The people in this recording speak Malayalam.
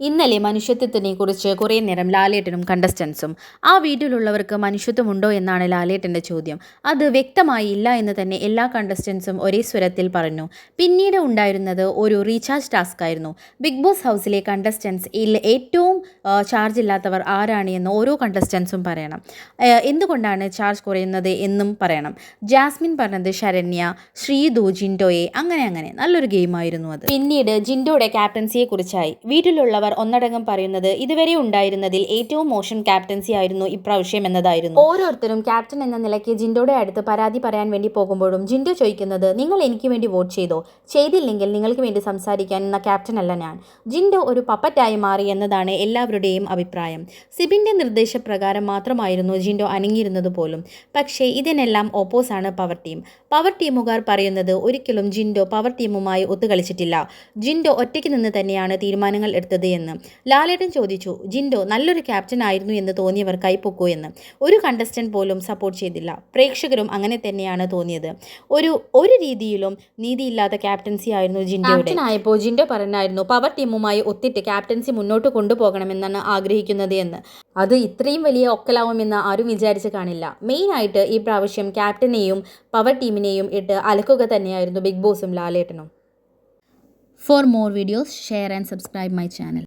ഇന്നലെ മനുഷ്യത്വത്തിനെ കുറിച്ച് കുറേ നേരം ലാലേട്ടനും കണ്ടസ്റ്റൻസും ആ വീട്ടിലുള്ളവർക്ക് മനുഷ്യത്വമുണ്ടോ എന്നാണ് ലാലേട്ടന്റെ ചോദ്യം. അത് വ്യക്തമായി ഇല്ല എന്ന് തന്നെ എല്ലാ കണ്ടസ്റ്റൻസും ഒരേ സ്വരത്തിൽ പറഞ്ഞു. പിന്നീട് ഉണ്ടായിരുന്നത് ഒരു റീചാർജ് ടാസ്ക് ആയിരുന്നു. ബിഗ് ബോസ് ഹൗസിലെ കണ്ടസ്റ്റൻസ് ഇതിൽ ഏറ്റവും ചാർജ് ഇല്ലാത്തവർ ആരാണ് എന്ന് ഓരോ കണ്ടസ്റ്റൻസും പറയണം. എന്തുകൊണ്ടാണ് ചാർജ് കുറയുന്നത് എന്നും പറയണം. ജാസ്മിൻ പറഞ്ഞത് ശരണ്യ ശ്രീതു ജിൻഡോയെ അങ്ങനെ അങ്ങനെ. നല്ലൊരു ഗെയിമായിരുന്നു അത്. പിന്നീട് ജിൻഡോയുടെ ക്യാപ്റ്റൻസിയെ കുറിച്ചായി. വീട്ടിലുള്ളവർ ഒന്നടങ്കം പറയുന്നത് ഇതുവരെ ഉണ്ടായിരുന്നതിൽ ഏറ്റവും മോശം ക്യാപ്റ്റൻസി ആയിരുന്നു ഇപ്രാവശ്യം എന്നതായിരുന്നു. ഓരോരുത്തരും ക്യാപ്റ്റൻ എന്ന നിലയ്ക്ക് ജിൻഡോയുടെ അടുത്ത് പരാതി പറയാൻ വേണ്ടി പോകുമ്പോഴും ജിൻഡോ ചോദിക്കുന്നത് നിങ്ങൾ എനിക്ക് വേണ്ടി വോട്ട് ചെയ്തോ? ചെയ്തില്ലെങ്കിൽ നിങ്ങൾക്ക് വേണ്ടി സംസാരിക്കാൻ എന്ന ക്യാപ്റ്റൻ അല്ല ഞാൻ. ജിൻഡോ ഒരു പപ്പറ്റായി മാറി എന്നതാണ് എല്ലാവരുടെയും അഭിപ്രായം. സിബിന്റെ നിർദ്ദേശപ്രകാരം മാത്രമായിരുന്നു ജിൻഡോ അനങ്ങിയിരുന്നത് പോലും. പക്ഷേ ഇതിനെല്ലാം ഓപ്പോസാണ് പവർ ടീം പവർ ടീമുകാർ പറയുന്നത് ഒരിക്കലും ജിൻഡോ പവർ ടീമുമായി ഒത്തുകളിച്ചിട്ടില്ല. ജിൻഡോ ഒറ്റയ്ക്ക് നിന്ന് തന്നെയാണ് തീരുമാനങ്ങൾ എടുത്തത് എന്ന്. ലാലേട്ടൻ ചോദിച്ചു ജിൻഡോ നല്ലൊരു ക്യാപ്റ്റൻ ആയിരുന്നു എന്ന് തോന്നിയവർ കൈപ്പൊക്കൂ എന്ന്. ഒരു കണ്ടസ്റ്റന്റ് പോലും സപ്പോർട്ട് ചെയ്തില്ല. പ്രേക്ഷകരും അങ്ങനെ തന്നെയാണ് തോന്നിയത്. ഒരു ഒരു രീതിയിലും നീതിയില്ലാത്ത ക്യാപ്റ്റൻസി ആയിരുന്നു ജിൻഡോയുടെ. ആയപ്പോൾ ജിൻഡോ പറഞ്ഞായിരുന്നു പവർ ടീമുമായി ഒത്തിട്ട് ക്യാപ്റ്റൻസി മുന്നോട്ട് കൊണ്ടുപോകണമെന്നാണ് ആഗ്രഹിക്കുന്നത് എന്ന്. അത് ഇത്രയും വലിയ ഒക്കലാവുമെന്ന് ആരും വിചാരിച്ച് കാണില്ല. മെയിൻ ആയിട്ട് ഈ പ്രാവശ്യം ക്യാപ്റ്റനെയും പവർ ടീമിനെയും ഇട്ട് അലക്കുക തന്നെയായിരുന്നു ബിഗ് ബോസും ലാലേട്ടനും. For more videos share and subscribe my channel